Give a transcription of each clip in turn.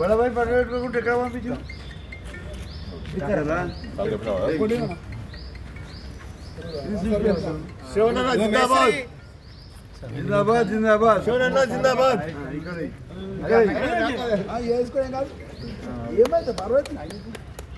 బడబాయి పడేట్టుకుంటే ఎక్కడ పంపించు జిందాబాద్. జిందాబాద్ ఏమైతే పర్వాలేదు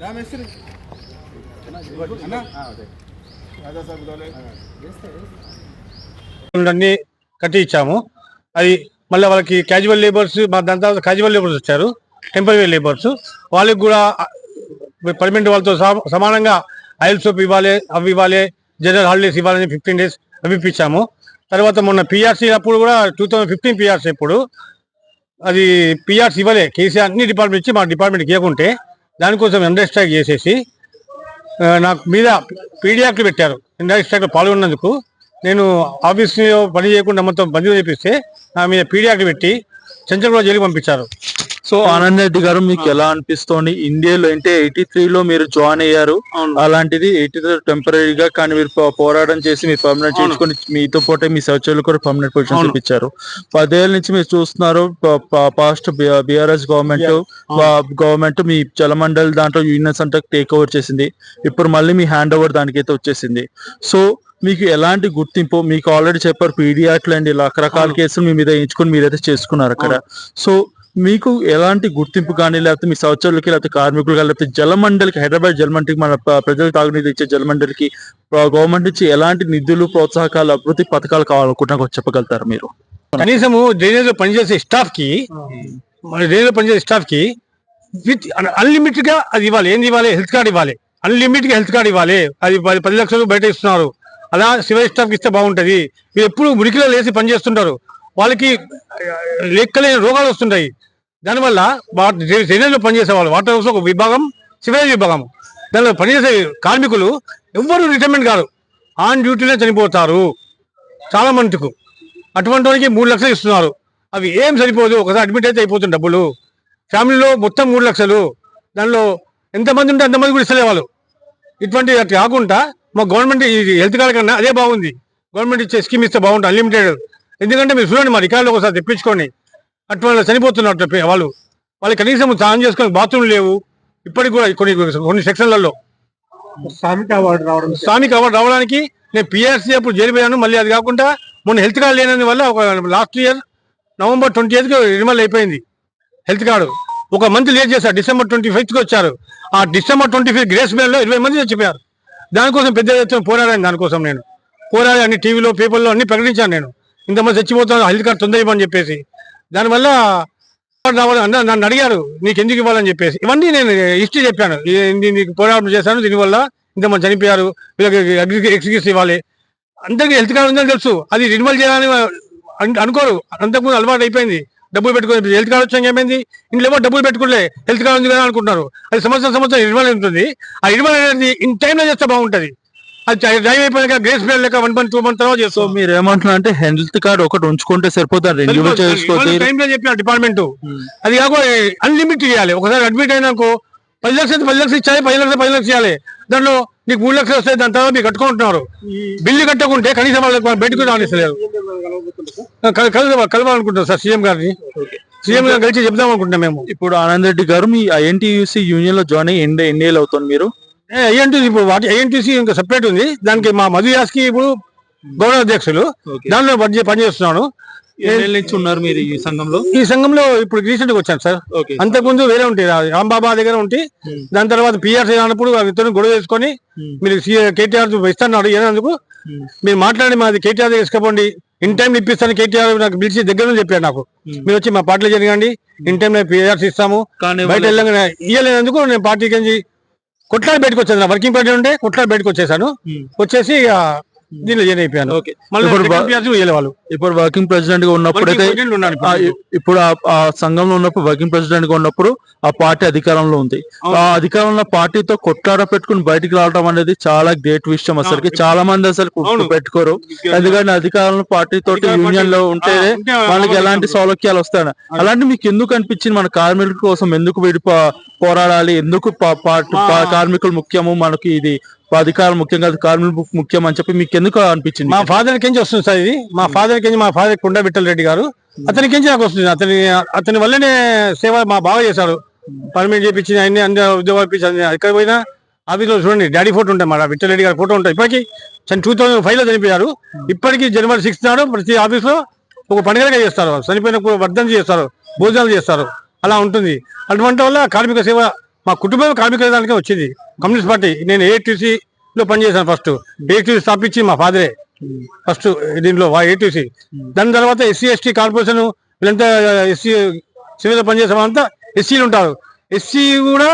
పడేసి అన్ని? కట్టి ఇచ్చాము. అది మళ్ళీ వాళ్ళకి క్యాజువల్ లేబర్స్ మా దాని తర్వాత క్యాజువల్ లేబర్స్ వచ్చారు. టెంపరీ లేబర్స్ వాళ్ళకి కూడా పర్మనెంట్ వాళ్ళతో సమానంగా ఆయిల్ సోప్ ఇవ్వాలి అవి ఇవ్వాలి జనరల్ హాలిడేస్ ఇవ్వాలని ఫిఫ్టీన్ డేస్ అవి ఇప్పించాము తర్వాత మొన్న పిఆర్సీ అప్పుడు కూడా టూ థౌసండ్ ఫిఫ్టీన్ పిఆర్సీ అప్పుడు అది పిఆర్సీ ఇవ్వలే. కేసీఆర్ అన్ని డిపార్ట్మెంట్ ఇచ్చి మా డిపార్ట్మెంట్కి ఇవ్వకుంటే దానికోసం ఇండస్ట్రీ స్ట్రైక్ చేసేసి నాకు మీద పీడియాక్లు పెట్టారు. ఇండస్ట్రీ స్ట్రైక్లో పాల్గొన్నందుకు నేను ఆఫీస్లో పని చేయకుండా మొత్తం బందీ చేపిస్తే నా మీద పీడియాక్లు పెట్టి చంచలగూడ జైలుకి పంపించారు. సో ఆనంద్ రెడ్డి గారు మీకు ఎలా అనిపిస్తోంది? ఇండియాలో అంటే ఎయిటీ త్రీ లో మీరు జాయిన్ అయ్యారు. అలాంటిది ఎయిటీ త్రీ టెంపరీగా కానీ మీరు పోరాటం చేసి మీరు పర్మనెంట్ చేసుకుని మీతో పాటే మీ సర్చర్లు కూడా పర్మనెంట్ పొజిషన్ ఇప్పించారు. పదేళ్ళ నుంచి మీరు చూస్తున్నారు పాస్ట్ బిఆర్ఎస్ గవర్నమెంట్ గవర్నమెంట్ మీ జలమండలి దాంట్లో యూనియన్స్ అంటే టేక్ ఓవర్ చేసింది. ఇప్పుడు మళ్ళీ మీ హ్యాండ్ ఓవర్ దానికైతే వచ్చేసింది. సో మీకు ఎలాంటి గుర్తింపు మీకు ఆల్రెడీ చెప్పారు పీడియాట్లు అండి రకరకాల కేసులు మీ మీద వేయించుకొని మీరైతే చేసుకున్నారు అక్కడ. సో మీకు ఎలాంటి గుర్తింపు కానీ లేకపోతే మీ సౌచర్లకి లేకపోతే కార్మికులు కానీ లేకపోతే జలమండలికి హైదరాబాద్ జలమండలికి మన ప్ర- ప్రజలకు తాగునీరు ఇచ్చే జలమండలికి గవర్నమెంట్ నుంచి ఎలాంటి నిధులు ప్రోత్సాహకాలు అభివృద్ధి పథకాలు కావాలనుకుంటున్నా చెప్పగలుగుతారు మీరు? కనీసము డ్రైనేజ్లో పనిచేసే స్టాఫ్కి డ్రైనేజ్లో పనిచేసే స్టాఫ్కి విత్ అన్లిమిటెడ్గా అది ఇవ్వాలి. ఏంది ఇవ్వాలి? హెల్త్ కార్డ్ ఇవ్వాలి. అన్లిమిటెడ్గా హెల్త్ కార్డ్ ఇవ్వాలి. అది పది పది లక్షలు బయట ఇస్తున్నారు. అలా సివిల్ స్టాఫ్కి ఇస్తే బాగుంటది. మీరు ఎప్పుడు మురికిలో లేసి పని చేస్తుంటారు వాళ్ళకి లెక్కలేని రోగాలు వస్తుంటాయి. దానివల్ల డ్రైనేజ్ పనిచేసే వాళ్ళు వాటర్ హౌస్ ఒక విభాగం సివిల్ విభాగం. దానిలో పనిచేసే కార్మికులు ఎవ్వరు రిటైర్మెంట్ కాదు ఆన్ డ్యూటీలో చనిపోతారు. చాలా మందికు. అటువంటి వారికి మూడు లక్షలు ఇస్తున్నారు. అవి ఏం సరిపోదు. ఒకసారి అడ్మిట్ అయితే అయిపోతుంది డబ్బులు. ఫ్యామిలీలో మొత్తం మూడు లక్షలు. దానిలో ఎంతమంది ఉంటే అంతమంది కూడా ఇస్తలే వాళ్ళు ఇటువంటి కాకుండా మా గవర్నమెంట్ ఈ హెల్త్ కార్డు కన్నా అదే బాగుంది. గవర్నమెంట్ ఇచ్చే స్కీమ్ ఇస్తే బాగుంటుంది. అన్లిమిటెడ్. ఎందుకంటే మీరు చూడండి మా రికార్డులో ఒకసారి తెప్పించుకోండి. అటువంటి చనిపోతున్నారు వాళ్ళు. వాళ్ళకి కనీసం స్నానం చేసుకొని బాత్రూమ్ లేవు. ఇప్పటికి కూడా కొన్ని కొన్ని సెక్షన్లలో. శ్రామిక అవార్డు రావడం స్థానిక అవార్డు రావడానికి నేను పిఆర్సీ అప్పుడు జైలు పోయాను. మళ్ళీ అది కాకుండా మొన్న హెల్త్ కార్డు లేనందు వల్ల ఒక లాస్ట్ ఇయర్ నవంబర్ ట్వంటీ ఎయిత్కి రినివల్ అయిపోయింది హెల్త్ కార్డు. ఒక మంత్ లేట్ చేశారు. డిసెంబర్ ట్వంటీ ఫైవ్కి వచ్చారు. ఆ డిసెంబర్ ట్వంటీ ఫైవ్ గ్రేస్లో ఇరవై మంది చచ్చిపోయారు దానికోసం పెద్ద ఎత్తున పోరాడాను దానికోసం నేను. పోరాడి అన్ని టీవీలో పేపర్లో అన్ని ప్రకటించాను నేను. ఇంతమంది చచ్చిపోతాను హెల్త్ కార్డు తొందర ఇవ్వని చెప్పేసి. దానివల్ల అన్న నన్ను అడిగారు నీకు ఎందుకు ఇవ్వాలని చెప్పేసి. ఇవన్నీ నేను హిస్టరీ చెప్పాను. నీకు పోరాటం చేశాను దీనివల్ల ఇంతమంది చనిపోయారు వీళ్ళకి ఎక్స్క్యూస్ ఇవ్వాలి. అందరికీ హెల్త్ కార్డు ఉందని తెలుసు. అది రినివల్ చేయాలని అనుకోరు. అంతకుముందు అలవాటు అయిపోయింది. డబ్బులు పెట్టుకుని హెల్త్ కార్డు వచ్చాక ఏమైంది? ఇంట్లో ఏమో డబ్బులు పెట్టుకోలే హెల్త్ కార్డు ఉంది కదా అనుకుంటున్నారు. అది సంవత్సరం సంవత్సరం రినివల్ ఉంటుంది. ఆ రినివల్ అనేది ఇన్ టైంలో చేస్తే బాగుంటుంది. అది డ్రైవ్ అయిపోయాక గ్రేస్ పీరియడ్ లెక్క వన్ మంత్ టూ మంత్ తర్వాత సో చేస్తాం మీరు ఏమంటున్నారు అంటే హెల్త్ కార్డ్ ఒకటి ఉంచుకుంటే సరిపోతుంది రెన్యూ చేసుకోవచ్చు చెప్పిన డిపార్ట్మెంట్. అది కాక అన్లిమిట్ చేయాలి. ఒకసారి అడ్మిట్ అయినాకో పది లక్షలు పది లక్షలు ఇచ్చాలి పది లక్షలు పది లక్షలు ఇవ్వాలి. దాంట్లో నీకు మూడు లక్షలు వస్తాయి దాని తర్వాత మీరు కట్టుకుంటున్నారు. బిల్లు కట్టకుంటే కనీసం వాళ్ళకి బయటకు రానిస్తలేదు. కల- కల- కలవాలనుకుంటున్నాం సార్ సీఎం గారిని. సీఎం గారిని కలిసి చెప్దాం అనుకుంటున్నాం మేము. ఇప్పుడు ఆనంద్ రెడ్డి గారు మీ ఐఎన్టీయూసీ యూనియన్లో జాయిన్ అయ్యి ఎన్ని ఎన్ని ఏళ్ళు అవుతుంది మీరు? ఐఎన్టీసీ ఇప్పుడు వాటి ఐఎన్టీసీ ఇంకా సెపరేట్ ఉంది. దానికి మా మధు యాస్కి ఇప్పుడు గౌరవ అధ్యక్షులు దానిలో పని పనిచేస్తున్నాను నుంచి ఉన్నారు మీరు ఈ సంఘంలో? ఈ సంఘంలో ఇప్పుడు రీసెంట్గా వచ్చాను సార్. అంతకుముందు వేరే ఉంటాయి రాంబాబా దగ్గర ఉంటే దాని తర్వాత పిఆర్సీ అన్నప్పుడు ఇతను గొడవ చేసుకొని మీరు కేటీఆర్ ఇస్తాను అడిగినందుకు మీరు మాట్లాడి మాది కేటీఆర్ దగ్గర ఇన్ టైం ఇప్పిస్తాను కేటీఆర్ నాకు పిలిచి దగ్గర నుంచి చెప్పాడు నాకు. మీరు వచ్చి మా పార్టీలో జరగండి. ఇన్ టైం పిఆర్సీ ఇస్తాము. బయట వెళ్ళంగానే ఇయ్యలేనందుకు నేను పార్టీకి కొట్లాడి బయటకు వచ్చాను వర్కింగ్ పార్టీ ఉంటే కొట్లాడి బయటకు వచ్చేసాను. వచ్చేసి దీనిలో జాయిన్ అయిపోయాను. ఓకే మళ్ళీ ఇప్పుడు వెళ్ళే వర్కింగ్ ప్రెసిడెంట్గా president ఉన్నాను ఇప్పుడు. ఆ, సంఘంలో ఉన్నప్పుడు వర్కింగ్ ప్రెసిడెంట్గా ఉన్నప్పుడు ఆ పార్టీ అధికారంలో ఉంది. ఆ అధికారంలో పార్టీతో కొట్లాడ పెట్టుకుని బయటికి రావడం అనేది చాలా గ్రేట్ విషయం అసలుకి. చాలా మంది అసలు. పెట్టుకోరు. ఎందుకంటే అధికారంలో పార్టీ తోటి అధికార యూనియన్లో ఉంటే అమలు ఎలాంటి ఉంటుంది. సౌలభ్యాలు వస్తాయి అలాంటి మీకు ఎందుకు అనిపించింది? మన కార్మికుల కోసం ఎందుకు వీడి పోరాడాలి? ఎందుకు కార్మికులు ముఖ్యము? మనకి ఇది అధికారం ముఖ్యం కాదు కార్మికులు ముఖ్యం అని చెప్పి మీకు ఎందుకు అనిపించింది? మా ఫాదర్ కించి వస్తుంది సార్ ఇది? మా ఫాదర్ కించి మా ఫాదర్ కుండ రెడ్డి గారు. అతని కించి నాకు వస్తుంది? అతని అతని వల్లనే సేవ మా బావ చేశారు పర్మిట్ చేయించి అన్ని అన్ని ఉద్యోగాలు ఇప్పించి ఎక్కడ పోయినా ఆఫీస్లో చూడండి డాడీ ఫోటో ఉంటాయి మా రెడ్డి గారి ఫోటో ఉంటాయి. ఇప్పటికీ టూ థౌసండ్ ఫైవ్లో చనిపోయారు ఇప్పటికీ జనవరి సిక్స్త్ నాడు ప్రతి ఆఫీస్లో ఒక పండుగగా చేస్తారు. చనిపోయిన వర్ధం చేస్తారు భోజనాలు చేస్తారు. అలా ఉంటుంది. అటువంటి వల్ల కార్మిక సేవ మా కుటుంబం కార్మిక దానికే వచ్చింది. Communist party. నేను ఏటీసీలో పనిచేశాను ఫస్ట్ ఏటీసీ స్థాపించి మా ఫాదరే. ఫస్ట్ దీంట్లో ఏటీసీ దాని తర్వాత ఎస్సీ ఎస్టీ కార్పొరేషన్ వీళ్ళంతా ఎస్సీ సివిల్ పనిచేసే వాళ్ళంతా ఎస్సీలు ఉంటారు. ఎస్సీ కూడా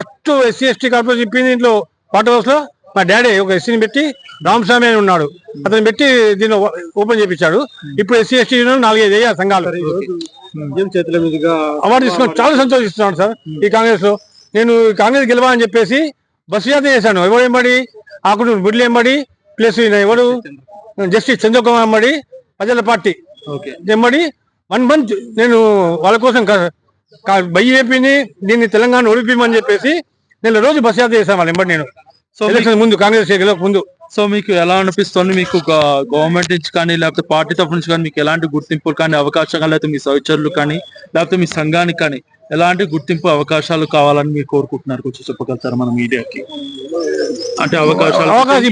ఫస్ట్ ఎస్సీ ఎస్టీ కార్పొరేషన్ ఇప్పింది దీంట్లో వాటర్ హౌస్లో. మా డాడీ ఒక ఎస్సీని పెట్టి రామస్వామి అని ఉన్నాడు. అతను పెట్టి దీన్ని ఓపెన్ చేపించాడు. ఇప్పుడు ఎస్సీ ఎస్టీ నాలుగైదు వేయాలి సంఘాలు. చేతుల మీదుగా అవార్డు తీసుకొని చాలా సంతోషిస్తున్నాను సార్ ఈ కాంగ్రెస్లో నేను కాంగ్రెస్ గెలవాలని చెప్పేసి బస్సు యాత్ర చేశాను. ఎవరు ఎంబడి ఆకుడు బిడ్లు ఎంబడి ప్లస్ ఎవరు? జస్టిస్ చంద్రకుమార్ ఎంబడి ప్రజల పార్టీ ఓకే. ఎంబడి వన్ మంత్ నేను వాళ్ళ కోసం బైఏపీని దీన్ని తెలంగాణ ఓడిపిమని చెప్పేసి నేను రోజు బస్ యాత్ర చేశాను వాళ్ళ ఎంబడి నేను. సో మీకు- ఎలక్షన్ ముందు కాంగ్రెస్ గెలవక ముందు. సో మీకు ఎలా అనిపిస్తుంది? మీకు గవర్నమెంట్ నుంచి కానీ లేకపోతే పార్టీ తరఫు నుంచి కానీ మీకు ఎలాంటి గుర్తింపులు కానీ అవకాశాలు కానీ లేకపోతే మీ సహచరులు కానీ లేకపోతే మీ సంఘానికి కానీ ఎలాంటి గుర్తింపు అవకాశాలు కావాలని మీరు కోరుకుంటున్నారు? కొంచెం చెప్పగలుగుతారు మన మీడియాకి? అంటే అవకాశాలు అవకాశం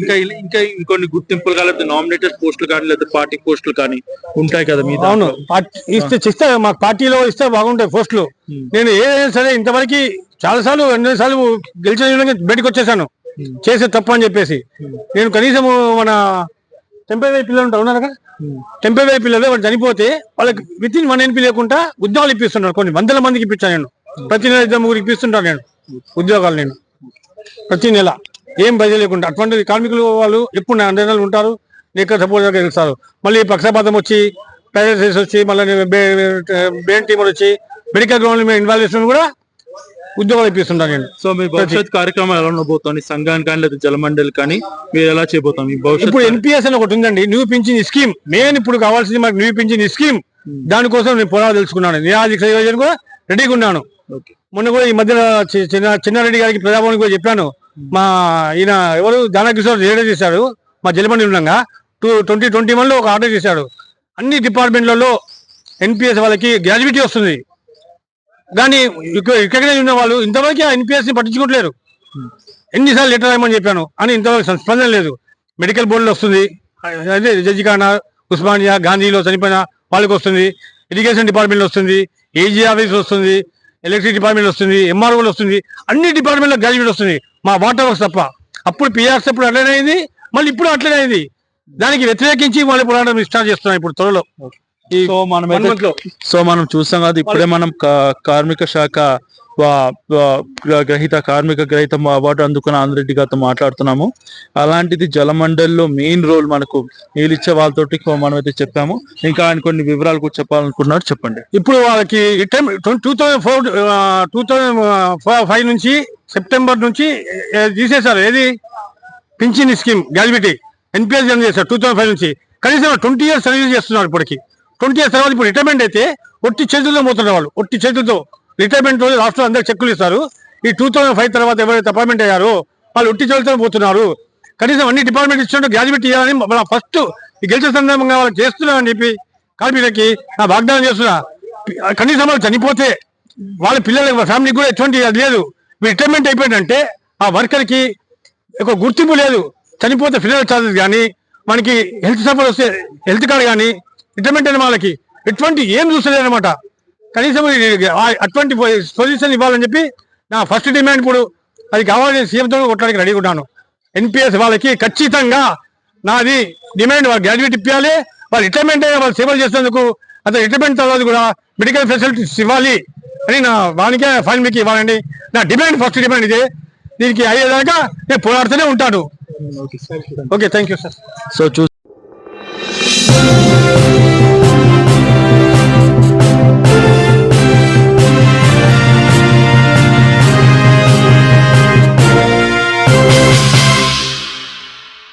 ఇంకా ఇంకా ఇంకొన్ని గుర్తింపులు కానీ లేకపోతే నామినేటెడ్ పోస్టులు కానీ లేకపోతే పార్టీ పోస్టులు కానీ ఉంటాయి కదా మీ అవును. ఇస్తే ఇస్తే మా పార్టీలో ఇస్తే బాగుంటాయి పోస్టులు. నేను ఏదైనా సరే ఇంతవరకు చాలా సార్లు ఎన్నో సార్లు గెలిచిన విధంగా బయటకు వచ్చేసాను. చేసే తప్పు అని చెప్పేసి. నేను కనీసం మన టెంపరీ పిల్లలు ఉంటారు ఉన్నారుగా? టెంపరీ పిల్లలు వాళ్ళు చనిపోతే వాళ్ళకి విత్ ఇన్ వన్ ఎన్పీ లేకుండా ఉద్యోగాలు ఇప్పిస్తున్నాను కొన్ని వందల మందికి ఇప్పించాను నేను. ప్రతి నెల ఇద్దరు ముగ్గురు ఇప్పిస్తుంటాను నేను ఉద్యోగాలు నేను. ప్రతి నెల. ఏం బదిలీ లేకుండా. అటువంటి కార్మికులు వాళ్ళు ఎప్పుడు నా నెలలు ఉంటారు. ఎక్కడ సపోర్ట్ గెలుస్తారు మళ్ళీ పక్షపాతం వచ్చి పారాలసిస్ వచ్చి మళ్ళీ బ్రెయిన్ టీమర్ వచ్చి మెడికల్ గ్రౌండ్ ఇన్వాల్వ్ ఇన్వాల్వేషన్ కూడా ఉద్యోగాలు ఇప్పిస్తుంటాను నేను. సో మీ భవిష్యత్ కార్యక్రమం ఎలా ఉండబోతోంది? సంఘానికి కానీ లేదా జలమండలి కానీ మీరు ఎలా చేయబోతాం మీ భవిష్యత్ ఇప్పుడు ఎన్పిఎస్ అని ఒకటి ఉందండి. New pension scheme. మెయిన్ ఇప్పుడు కావాల్సింది మాకు న్యూ పింఛన్ స్కీమ్. దానికోసం నేను పోరాడు తెలుసుకున్నాను. నిరాధిక యోజన కూడా రెడీగా ఉన్నాను. మొన్న కూడా ఈ మధ్యన చిన్న చిన్నారెడ్డి గారికి ప్రజాభవన్ కూడా చెప్పాను. మా ఈయన ఎవరు? దానకిషోర్ రేడియో చేశాడు. మా జలమండి ఉండగా. టూ ట్వంటీ ట్వంటీ వన్లో ఒక ఆర్డర్ చేశాడు. అన్ని డిపార్ట్మెంట్లలో ఎన్పిఎస్ వాళ్ళకి గ్రాడ్యుయేటీ వస్తుంది. కానీ ఇక్కడ ఉన్న వాళ్ళు ఇంతవరకు ఆ ఎన్పిఎస్ని పట్టించుకోవట్లేరు. ఎన్నిసార్లు లెటర్ రాయమని చెప్పాను అని ఇంతవరకు స్పందన లేదు. మెడికల్ బోర్డులో వస్తుంది. అదే జడ్జిఖానా ఉస్మానియా గాంధీలో చనిపోయిన వాళ్ళకి వస్తుంది. ఇరిగేషన్ డిపార్ట్మెంట్ వస్తుంది. ఏజీ ఆఫీస్ వస్తుంది. ఎలక్ట్రిక్ డిపార్ట్మెంట్ వస్తుంది. ఎంఆర్ఓలు వస్తుంది. అన్ని డిపార్ట్మెంట్లో గ్రాడ్యుయేట్ వస్తుంది. మా వాటర్ వర్క్స్ తప్ప. అప్పుడు పిఆర్స్ అప్పుడు అట్లనే అయింది. మళ్ళీ ఇప్పుడు అట్లనే అయింది. దానికి వ్యతిరేకించి వాళ్ళు పోరాటం స్టార్ట్ చేస్తున్నాం ఇప్పుడు త్వరలో. సో మనం. సో మనం చూస్తాం కదా ఇప్పుడే మనం కార్మిక శాఖ గ్రహీత కార్మిక గ్రహీత అవార్డు అందుకున్న ఆంధ్రెడ్డి గారితో మాట్లాడుతున్నాము. అలాంటిది జలమండలిలో మెయిన్ రోల్ మనకు నీళ్ళు ఇచ్చే వాళ్ళతోటి మనం అయితే చెప్పాము. ఇంకా ఆయన కొన్ని వివరాలు కూడా చెప్పాలనుకున్నారు చెప్పండి. ఇప్పుడు వాళ్ళకి two thousand four two thousand five నుంచి సెప్టెంబర్ నుంచి తీసేశారు. ఏది? పింఛన్ స్కీమ్ గ్రాడ్యుయేటీ ఎన్పిఎస్ జన్ చేశారు టూ థౌసండ్ ఫైవ్ నుంచి. కనీసం ట్వంటీ ఇయర్స్ సర్వీస్ చేస్తున్నారు ఇప్పటికి. ట్వంటీ ఇయర్స్ తర్వాత ఇప్పుడు రిటైర్మెంట్ అయితే ఒట్టి చేతులతో పోతున్న వాళ్ళు. ఒట్టి చేతులతో. రిటైర్మెంట్ రోజు రాష్ట్రంలో అందరికి చెక్కులు ఇస్తారు. ఈ టూ థౌసండ్ ఫైవ్ తర్వాత ఎవరైతే అపాయింట్మెంట్ అయ్యారో వాళ్ళు ఒట్టి చేతులతో పోతున్నారు. కనీసం అన్ని డిపార్ట్మెంట్ ఇచ్చినట్టు గ్రాడ్యుయేట్ చేయాలని మన ఫస్ట్ గెలిచిన సందర్భంగా వాళ్ళు చేస్తున్నారని చెప్పి కార్మికులకి నా వాగ్దానం చేస్తున్నా. కనీసం వాళ్ళు చనిపోతే వాళ్ళ పిల్లలకి ఫ్యామిలీకి కూడా ఎటువంటి అది లేదు. రిటైర్మెంట్ అయిపోయిందంటే ఆ వర్కర్కి ఒక గుర్తింపు లేదు. చనిపోతే ఫినాన్స్ ఛార్జెస్ కానీ మనకి హెల్త్ సఫర్ వస్తే హెల్త్ కార్డ్ కానీ రిటైర్మెంట్ అయిన వాళ్ళకి ఎటువంటి ఏం చూస్తలేదు అనమాట. కనీసం అటువంటి పొజిషన్ ఇవ్వాలని చెప్పి నా ఫస్ట్ డిమాండ్ ఇప్పుడు అది కావాలని సీఎంతో కొట్టడానికి రెడీగా ఉన్నాను. ఎన్పిఎస్ వాళ్ళకి ఖచ్చితంగా నాది డిమాండ్ వాళ్ళు గ్రాడ్యుయేట్ ఇప్పించాలి వాళ్ళు రిటైర్మెంట్ అయిన వాళ్ళు సేవలు చేసేందుకు అతను రిటైర్మెంట్ తర్వాత కూడా మెడికల్ ఫెసిలిటీస్ ఇవ్వాలి అని నా వానికే ఫైన్ మీకు ఇవ్వాలండి. నా డిమాండ్ ఫస్ట్ డిమాండ్ ఇదే. దీనికి అయ్యేదాకా నేను పోరాడుతూనే ఉంటాను. Okay thank you sir so chew